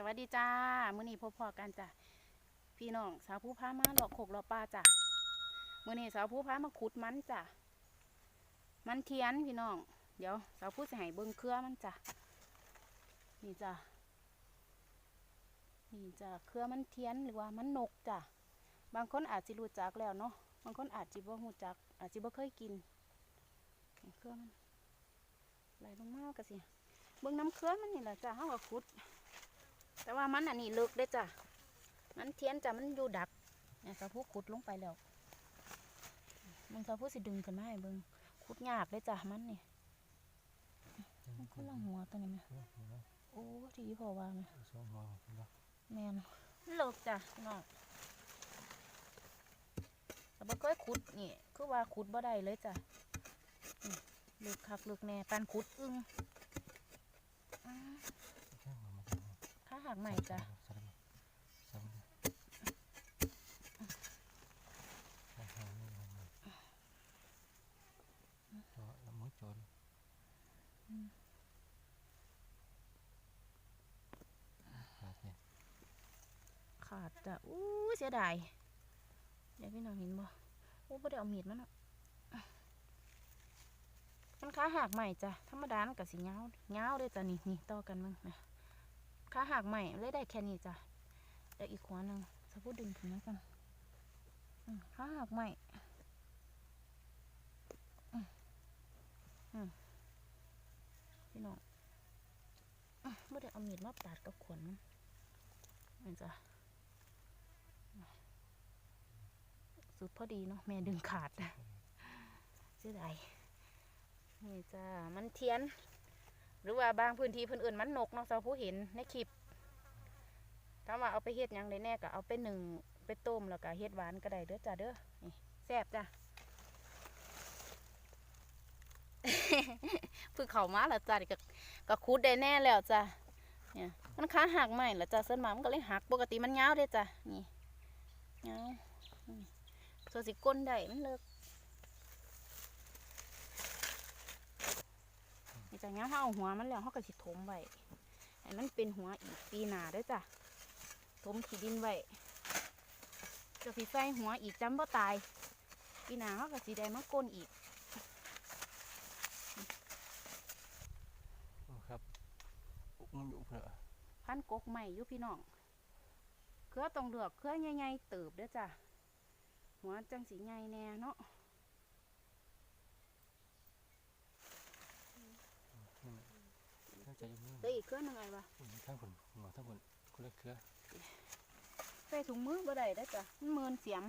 สวัสดีจ้ามื้อนี้พบพอกันจ้ะพี่น้องสาวผู้พามาหลอกขกหลอกปลาจ้ะมื้อนี้สาวผู้พามาขุดมันจ้ะมันเทียนพี่น้อง เดี๋ยวสาวผู้จะให้เบิ่งเครือมันจ้ะนี่จ้ะนี่จ้ะเครือมันเทียนหรือว่ามันนกจ้ะบางคนอาจจะรู้จักแล้วเนาะบางคนอาจจะบ่รู้จัก อาจจะบ่เคยกินเครือมันไหลลงมากกะสิเบิ่งน้ำเครือมันนี่แหละจ้ะเฮาก็ขุด แต่ว่ามันอันนี้เลิกเด้จ้ะ มันเทียนจ้ะมันอยู่ดักเนี่ยสาวผู้ขุดลงไปแล้วมึงสาวผู้สิดึงขึ้นมาให้เบิ่งขุดยากเลยจ้ะมันนี่มันก็ละหัวตัวนี้ไหมโอ้ทีพอวางไหมงหันปะแมนเลิกจ้ะน้องแต่บ่เคยขุดนี่คือว่าขุดบ่ได้เลยจ้ะเลิกคักเลิกแน่ปานขุดอึ้ง ขาหักใหม่จ้ะจนขาดเนี่ยขาดจ้ะอู้เสียดายเดี๋ยวพี่น้องเห็นบ่อู้บ่ได้เอามีดมันอะมันขาหักใหม่จ้ะธรรมดามันก็สิยาวเาเลยจ้ะนี่นี่ต่อกันมึงนะ ขาหักใหม่เลยได้แค่นี้จ้ะเดี๋ยวอีกหัวหนึ่งจะพูดดึงถึงแล้วกันอืมขาหักใหม่อืมอืมพี่น้องอืมบ่ได้เอามีดมาปาดกับขนมันมันจ้ะสุดพอดีเนาะแม่ดึงขาดเสียดายนี่จ้ามันเทียน หรือว่าบางพื้นที่เพิ่นเอื่นมันนกเนาะเราผู้เห็นในคลิปถ้าว่าเอาไปเฮ็ดยังได้แน่ก็เอาไปหนึ่งไปต้มแล้วก็เฮ็ดหวานก็ได้เด้อจ้าเด้อนี่แซ่บจ้ะพิ่งเขามาแล้วจ้าก็ก็คูดได้แน่แล้วจ้ะเนี่ยมันขาหักใหม่แล้วจ้ะเส้นหมามันก็เลยหักปกติมันยาวเด้จ้ะนี่ยาวโซสิก้นได้มันเลิก จะงั้นเขาเอาหัวมันแล้วเขาก็สิถมไว้ให้มันเป็นหัวอีกปีหน้าเด้วยจ้ะถมขี้ดินไว้จะสิใส่หัวอีกจำบ่ตาย ปีหน้าเขาก็สิได้มาก้นอีกครับอุกมันอยู่เพื่อพันกกใหม่อยู่พี่น้องเครือต้องเลือกเครือใหญ่ๆเติบเด้อจ้ะหัวจังสีใหญ่แน่เนาะ จยู่นี่เด้อีกเครื่องยังไงวะทั้งคนหมอทั้งคนคนละเครือใส่ถุงมือบ่ได้ได้จ้ะมันเมินเสียม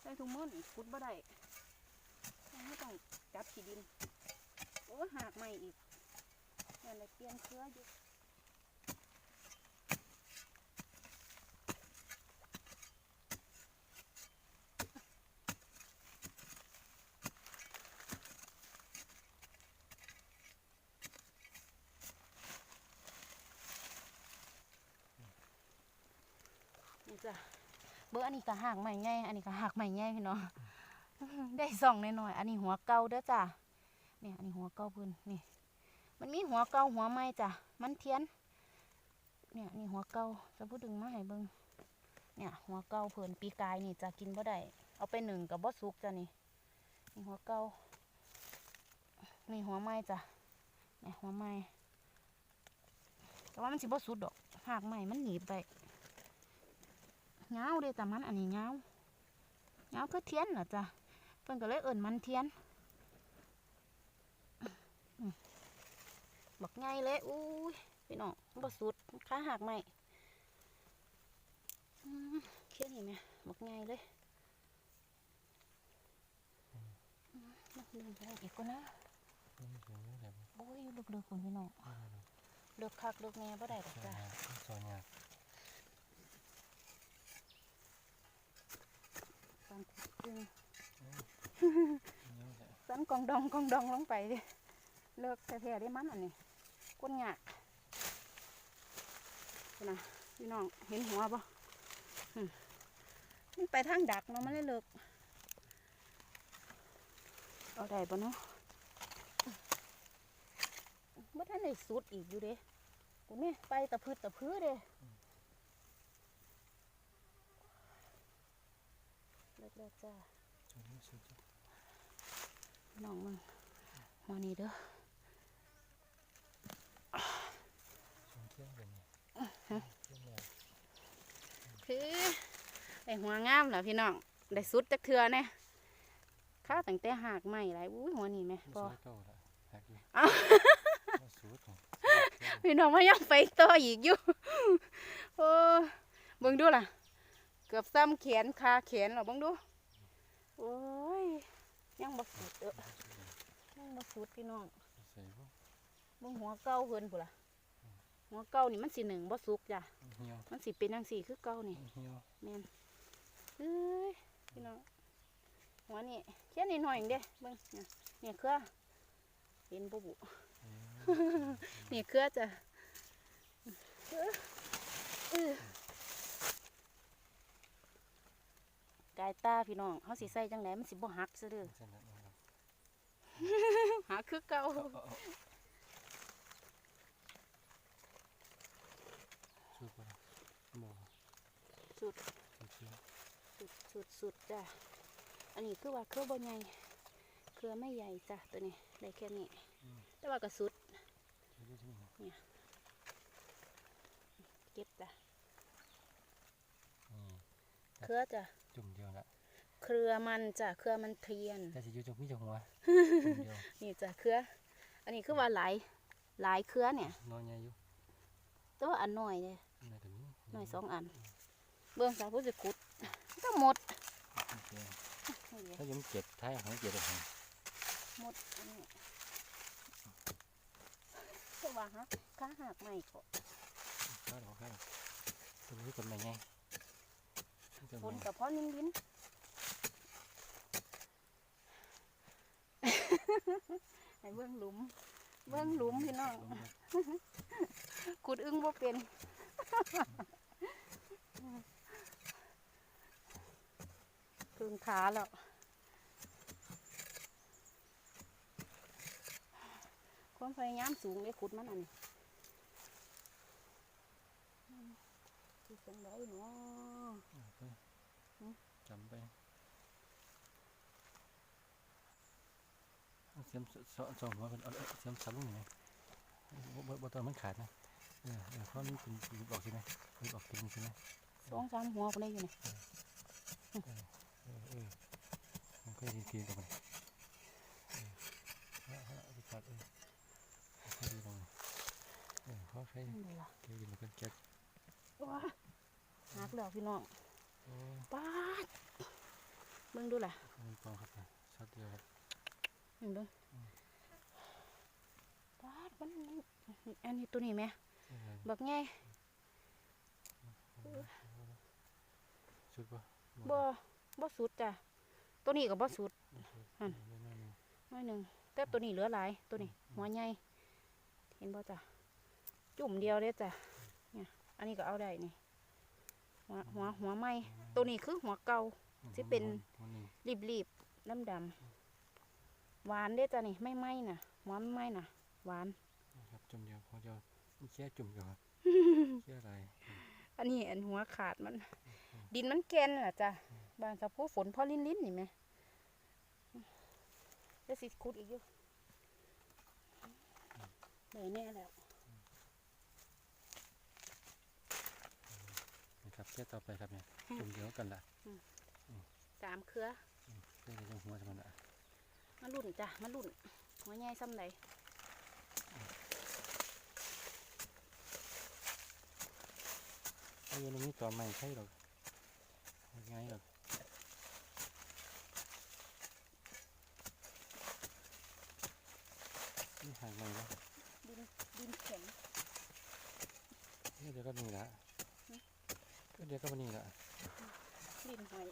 ใส่ถุงมือนี่คุดบ่ได้ไม่ต้องจับขี้ดิน โอ้หากใหม่อีกนั่นเลยเปลี่ยนเครืออยู่ จ้ะเบอร์อันนี้ก็หากใหม่ไงอันนี้ก็หากใหม่ไงพี่น้องได้สองหน่อยๆอันนี้หัวเก่าเด้อจ้ะเนี่ยอันนี้หัวเก่าเพื้นนี่ มันมีหัวเก่าหัวใหม่จ้ะมันเทียน เนี่ยนี่หัวเก่าจะพูดดึงมาให้เบิ่งเนี่ย หัวเก่าเพิ่นปีกายนี่จะกินบ่ได้เอาไปหนึ่งกับบ่สุกจ้ะนี่นี่หัวเก่านี่หัวใหม่จ้ะเนี่ยหัวใหม่แต่ว่ามันสิบ่สุดดอกหากใหม่มันหนีไป เงาเด้แต่มันอันนี้เงาเงาวคือเทียนเหรอจ้ะเพิ่นก็เลยเอิ่นมันเทียนบักไงเลยอุ้ยพี่น้องบ่สุดขาหักไหมเขียนเห็นไหมบักไงเลยอืมนักเรียนจะได้อีกก็นนะโอ้ยอยู่ลึกๆคนพี่น้องเลือกคักเลือกแน่บ่ได้ดอกจ้ะยาซอยยา ฟังจริงนี่แหละสันกองดองกองดองลงไปดิเลิกแท้ๆได้มันอันนี้ก้นหยากนะพี่น้องเห็นหัวปะมันไปทางดักเนาะมันเลยเลิกเอาได้ปะเนาะเมื่อท่านสุดอีกอยู่เด้กคุณแม่ไปตะพืดตะพื้อเด้ เลิกแล้วจ้าจนรู้สึกจะน้องมึงมานี่เด้อชมเที่ยงกันนี่เที่ยงแล้วคือได้หัวงามแล้วพี่น้องได้สุดจักเทือแน่ข้าตั้งแต่หากใหม่ไรอุ้ยหัวนี่แม่ไม่พอใช่เก่าละหักอยู่อ้าวว่าสูดของพี่น้องมายังไปต่ออีกอยู่โอ้เบิ่งดูล่ะเกือบซ้ำแขนคาแขนหรอเบิ่งดูโอ้ยยังบ่สุดเด้อยังบ่สุดพี่น้องใส่พวกเบิ่งหัวเก่าเพิ่นพุ่นล่ะหัวเก่านี่มันสิหนึ่งบ่สุกจ้ะเหี่ยวมันสิเป็นจังซี่คือเก่านี่เหี่ยวแม่นเอ้ยพี่น้องหัวนี่แค่นี้หน่อยเองเด้เบิ่งเนี่ยเนี่ยเครือเห็นบ่บุเออนี่เครือจ้ะเออเออ กายตาพี่น้องเขาสิใส่จังไดมันสิบ่หักซะเด้อเส้นนั้นนะครับหักคือเก่าเอาเอาเอาสูดไปละบ่สุดสูดเที่ยวสุดสุดสุดจ้ะอันนี้คือว่าเครือบ่ใหญ่เครือไม่ใหญ่จ้ะตัวนี้ได้แค่นี้อืมแต่ว่าก็สุดเที่ยวที่นี่นะเก็บจ้ะนี่เครือจ้ะ จุ่มเดียวละเครือมันจ้ะเครือมันเทียนแต่สิอยู่จุ่มมีจังหัวจุ่มเดียวนี่จ้ะเครือ อันนี้คือว่าหลายหลายเครือเนี่ยนอนใหญ่อยู่แต่ว่าอันน้อยเนี่ยในตัวนี้น้อยสองอัน เบื้องสาวผู้จะขุดทั้งหมดถ้ายังเจ็บท้ายของเจ็บอะไรหมดอันนี้ก็ว่าฮะข้าหักไม่ก็ข้าวหรอข้าวตัวนี้คนใหม่ไง ฝนกับพ่อนิ่มลิ้นให้เบื้องหลุม เบื้องหลุมพี่น้องขุดอึ้งบ่เป็นพึ่งขาแล้วความพยายามสูงเลยขุดมันอันนี้อืมสิจังไดเนาะ จำไปเสียมสองสองหัวเป็นเสียมสันลุงไงบ่บ่ตอนมันขาดนะเออเออเพราะมันเป็นหยิบออกใช่ไหมหยิบออกจริงใช่ไหมสองสามหัวไปเลยอยู่นี่เออเออมันก็ดีๆกับมันเออฮะฮะดีขาดเออค่อยดีลงเออเขาใช้นั่นเลยล่ะเกี่ยวกับเก็บว้าหักแล้วพี่น้องโอ้ ป้าดเบิ่งดูล่ะมีกองครับชัดเดียวครับเห็นเบิ่งป้าดมันมันอันนี้ตัวนี้ไหมบักไงสุดปะบ่บ่สุดจ้ะตัวนี้ก็บ่สุดหั่นน้อยหนึ่งแต่ตัวนี้เหลือหลายตัวนี้หัวใหญ่เห็นบ่จ้ะจุ่มเดียวเด้อจ้ะเนี่ยอันนี้ก็เอาได้นี่ หัวหัวหัวไหมตัวนี้คือหัวเก่าสิเป็นรีบรีบดำดำๆหวานเด้อจ้ะนี่ไม่ไหมน่ะหัวไม่ไหมน่ะ หวานครับจุ่มเดียวพอเดียวแค่จุ่มเดียวครับแค่อะไรอันนี้อันหัวขาดมัน ดินมันแกนน่ะจ้ะบางสะโพกฝนพอลิ้นลิ้นๆนี่ไหมแล้วสิขุดอีกอยู่เลยแน่แล้ว นะ ครับแค่ต่อไปครับเนี่ยจุ่มเดียวกันละสามเครือแค่ในจังหัวจะมันอะมาลุ่นจ้ะมาลุ่นหัวใหญ่ซ้ำใดไอ้ยังมีตัวใหม่ใช่หรอกง่ายหรอกนี่หายใหม่แล้วดินดินแข็งนี่เดี๋ยวก็นี่ละก็เดี๋ยวก็มานี่ละดินหอย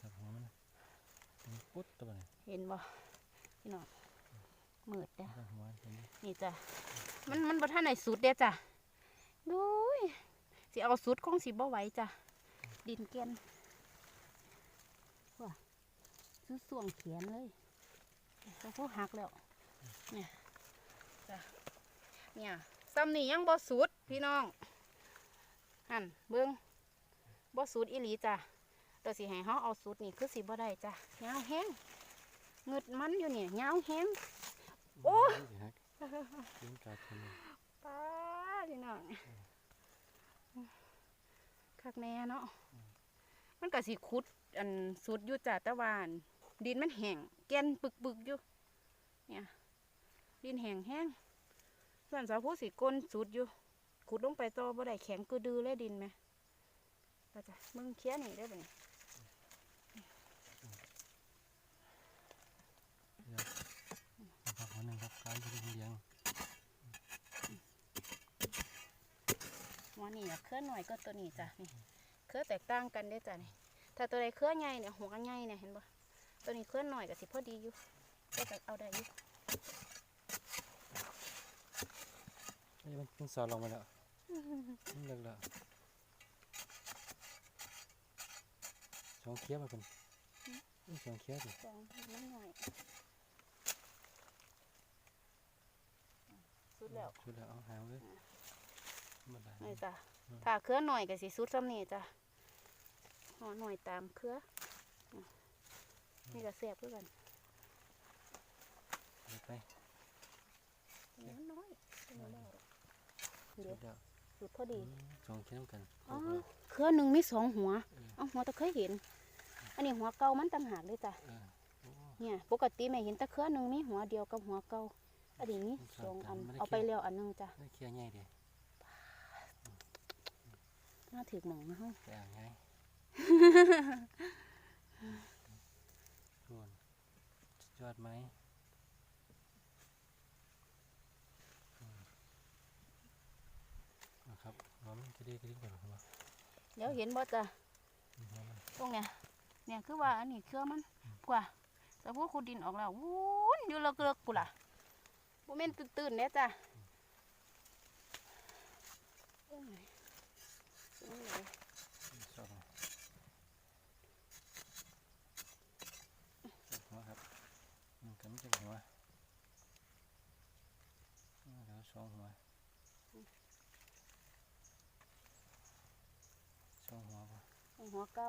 ครับหัวมันมันปุ๊ดตัวนี้เห็นบ่พี่น้องมืดจ้ะหัวเห็นไหมนี่จ้ะมันมันบ่ท่านไหนสุดเด้อจ้ะดูยสิเอาสุดคงสิบ่ไหวจ้ะดินแกนว่าซื้อส่วงเขียนเลยแล้วพวกหักแล้วเนี่ยจ้ะเนี่ยซ้ำนี่ยังบ่สุดพี่น้อง หันเบิ่งบ่สุดอีหลีจ้ะตัวสิให้เฮาเอาสุดนี่คือสิบ่ได้จ้ะยาวแห้งเงึดมันอยู่เนี่ยยาวแห้งโอ้ยสิฮักกินกาดคนนี้ป้าพี่น้องคักแน่เนาะมันก็สิขุดอันสุดอยู่จ้ะแต่ว่าอันดินมันแห้งแก่นปึกๆอยู่เนี่ยดินแห้งแห้งส่วนสาวผู้สิก้นสุดอยู่ ขุดลงไปต่อบ่ได้แข็งกือดือเลยดินไหมก็จะมึงเคลียร์นี่ได้บ่เนี่ยนะครับหัวหนึ่งครับการที่เลี้ยงหัวนี่อะเครือหน่อยก็ตัวนี้จ้ะนี่เครือแตกต่างกันได้อจ้ะนี่ถ้าตัวใดเครือใหญ่เนี่ยหัวใหญ่เนี่ยเห็นบ่ตัวนี้เครือหน่อยก็สิพอดีอยู่ก็จะเอาได้อยู่นี่มันมันสอดลงมาแล้วมัน เลิกแล้วสองเคี้ยวมาเป็นนี่สองเคี้ยวสิสองนิดหน่อยสุดแล้วชุดแล้วเอาหาวเลยมาได้นี่จ้ะถ้าเครือหน่อยก็สิสุดซ้ำนี่จ้ะห่อหน่อยตามเครืออืมนี่ก็แซ่บคือกันเอาไปน้อยน้อยตัวนี้แล้วเดี๋ชุยว ดแล้วสุดพอดีอืมสองเคี้ยวกันอ๋อเครือหนึ่งมีสองหัวเออเอ้าหัวตะเคยเห็น อันนี้หัวเก่ามันต่างหากเลยจ้ะเออโอ้เนี่ยปกติแม่เห็นแตะเครือหนึ่งมีหัวเดียวกับหัวเก่าอันนี้มีสองอันเอาไปแล้วอันหนึงจ้ะได้เคี้ยวใหญ่เดีน่าถือหมองนะฮะแต่อ่างไงส่วนสุดยอดไหมอืมนะครับหัวมัน กระดิ่งกระดิ่งก่อนเหรอวะเดี๋ยวเห็นบ่จ้ะตรงเนี้ยเนี่ยคือว่าอันนี้เครือมันกว่าแต่พวกขุดดินออกแล้ววุ้นอยู่เลิกๆกูล่ะบ่แม่นตื่นๆเด้จ้ะโอ้ยโอ้ยชอบไหมชอบหัวครับหนึ่งกันจะหัวแล้วสองหัวสองหัวป่ะ หัวเก่า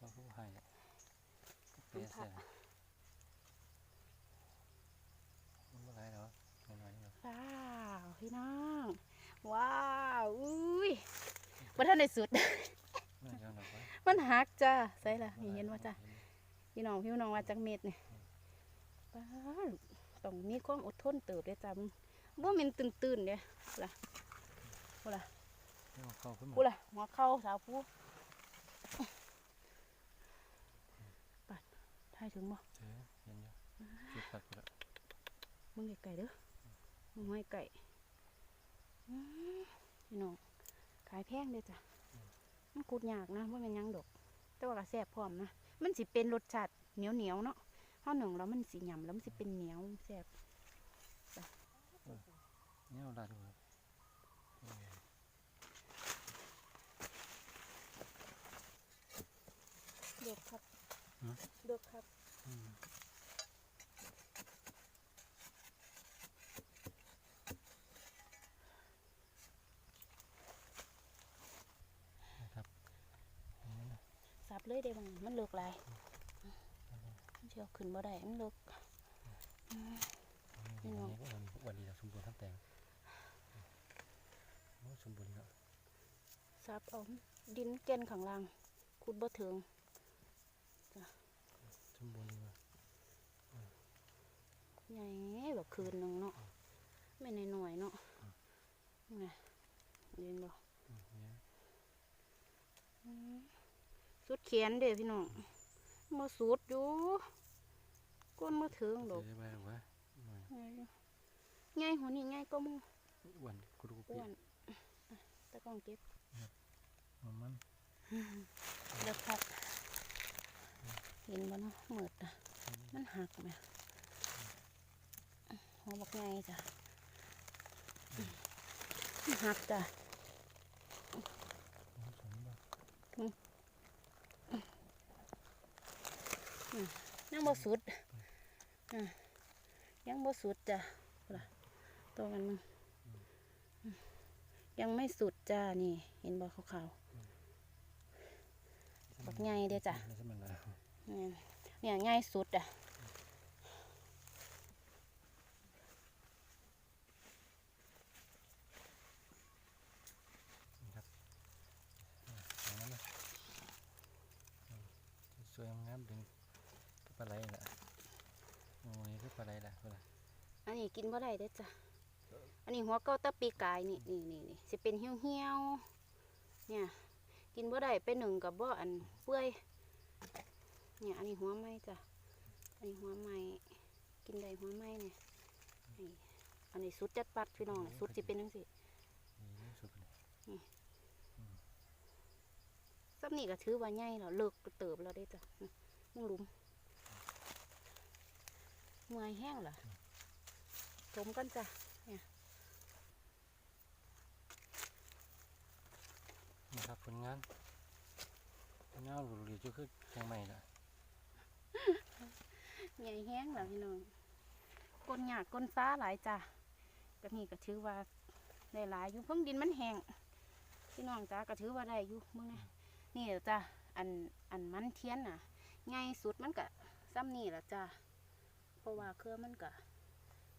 ก็ผู้ให้เปรียเสียมันอะไรหรอหน่อยๆเดียวว้าวพี่น้องว้าวอุ้ยบ่ทันได้สุดน่าจะหนักไว้มันหักจ้าใส่ละนี่เห็นว่าจ้าพี่น้องพี่น้องว่าจักเม็ดนี่ป้าดต้องมีความอดทนเติบเด้อจ้ามึงบ่แม่นตื่นๆเด้ล่ะบ่ล่ะเอาเข้าขึ้นมากูล่ะหัวเข่าสาวผู้ ปัดถ่ายถึงบ่เจอเห็นอยู่จุดปัดไปแล้วมึงไก่เด้อมึงห้อยไก่อื้อพี่น้องขายแพงเด้อจ้ะมันขุดยากนะว่ามันหยังดอกแต่ว่าก็แซ่บพร้อมนะมันสิเป็นรสชาติเหนียวเหนียวๆเนาะข้าวหนึ่งแล้วมันสิหยำแล้วมันสิเป็นเหนียวแซ่บเนี่ยเอาลาดูครับเออ เดือกครับเดือกครับ อืมนะครับเห็นไหมนะ สับ เลยได้บ้างมันเลือกหลายมันเชียวขึ้นบ่ได้มันเลือกนี่ไงก็วันวันนี้เราสมบูรณ์ทั้งแตงโอ้สมบูรณ์แล้วสับเอาดินเกล็นข้างล่างขุดบ่ถึงสมบูรณ์เลยว่ะใหญ่แบบคืนหนึงเนาะไม่น้อยๆเนาะนี่ไงเห็นบ่อืมเนี่ย สุดแขนเด้พี่น้องมาสุดอยู่ก้นมาถึงดอกเจอไปหรอวะหน่อยไงหัวนี่ไงก็มูอ้วนกรุบกอ้ริวนอะตะกล้องเก็บมันมันเลือกพักเห็นบ่เนาะมืดอะมันหักไหมหัวบักไงจ้ะมันหักจ้ะ มันสมบัติ ยังบ่สุดอะยังบ่สุดจ้ะล่ะตัวกันมึงยังไม่สุดจ้านี่ เห็นบ่ขาวๆบักใหญ่เด้อจ้ะไม่ใช่มันละเนี่ยเนี่ยง่ายสุดอะ นี่ครับอ่าอย่างนั้นนะอืมสวยงามดึงปลาไหลละโอ้ยคือปลาไหลละปลาไหล อันนี้ กินบ่ได้เด้อจ้ะ อันนี้หัวเก้าตะปีกายนี่นี่นี่นี่สิเป็นเหี่ยวเหี่ยวๆเนี่ย กินบ่ได้ไปหนึ่งกับบ่อันเปื่อย เนี่ย อันนี้หัวไม้จ้ะ อันนี้หัวไม้กินได้หัวไม้เนี่ยนี่อันนี้สุดจัดปัดพี่น้องน่ะสุดสิเป็นจังซี่นี่สุดเลยซับนี่ก็ถือว่าใหญ่แล้วเลิกเติบแล้วเด้จ้ะนี่มึงหลุมเมื่อยแห้งเหรอ ถมกันจ้ะนี่ครับผลงานเงาหลุดหลีจุคือแข็งใหม่ละใหญ่แห้งแล้วพี่น้องก้นหยากก้นฟ้าหลายจ้ะก็นี่ก็ถือว่าได้หลายอยู่เพิ่งดินมันแห้งพี่น้องจ้าก็ถือว่าได้อยู่มึงนะนี่เดี๋ยวจ้ะอันอันมันเทียนน่ะ ง่ายสุดมันก็ซ้ำนี่แหละจ้ะเพราะว่าเครือมันก็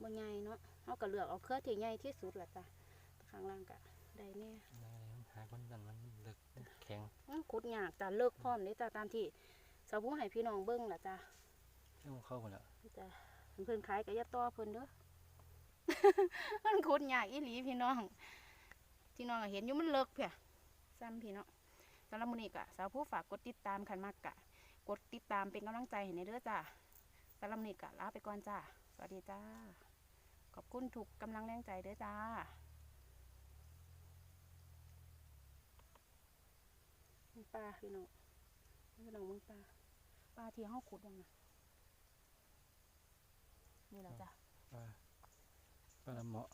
บ่ใหญ่เนาะเราก็เลือกเอาเครือที่ใหญ่ที่สุดแหละจ้ะข้างล่างก็ได้แน่หาคนดันมันเลึกแข็งอื้อขุดยากจ้ะเลิกพร้อมนี่จ้ะตามที่สาวผู้ให้พี่น้องเบิ้งล่ะจ้ะเรื่องเข้าคนละจ้ะเพิ่นขายก็อย่าต่อเพิ่นเด้อ มันขุดยากอีหลีพี่น้อง พี่น้องก็เห็นอยู่มันเลิกเพียซ้ำพี่น้องสำหรับมื้อนี้ก็สาวผู้ฝากกดติดตามคันมากกะ กดติดตามเป็นกำลังใจให้ในเด้อจ้ะสำหรับมื้อนี้ก็ลาไปก่อนจ้าสวัสดีจ้า ขอบคุณทุกกำลังแรงใจเด้อจ้ามึงปลาพี่น้องพี่น้องมึงปลาปลาที่ห้องขุดยังนะนี่แหละจ้ะปลาปลาละเหมาะ